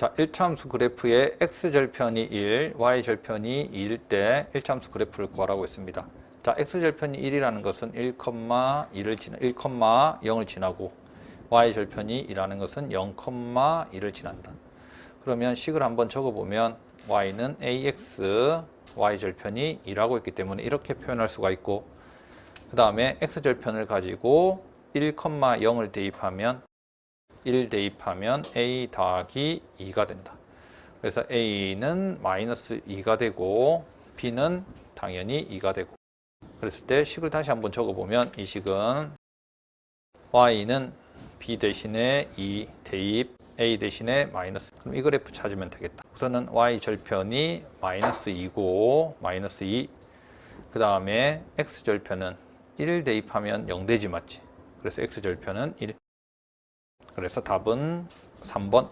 자, 1차함수 그래프의 x절편이 1, y절편이 2일 때 1차함수 그래프를 구하라고 했습니다. 자, x절편이 1이라는 것은 1,2를 지나 1,0을 지나고 y절편이 2라는 것은 0,2를 지난다. 그러면 식을 한번 적어 보면 y는 ax, y절편이 2라고 했기 때문에 이렇게 표현할 수가 있고 그 다음에 x절편을 가지고 1,0을 대입하면 1 대입하면 a 더하기 2가 된다. 그래서 a는 마이너스 2가 되고 b는 당연히 2가 되고 그랬을 때 식을 다시 한번 적어보면 이 식은 y는 b 대신에 2 대입 a 대신에 마이너스 그럼 이 그래프 찾으면 되겠다. 우선은 y 절편이 마이너스 2고 마이너스 2 그 다음에 x 절편은 1 대입하면 0 되지 맞지? 그래서 x 절편은 1 그래서 답은 3번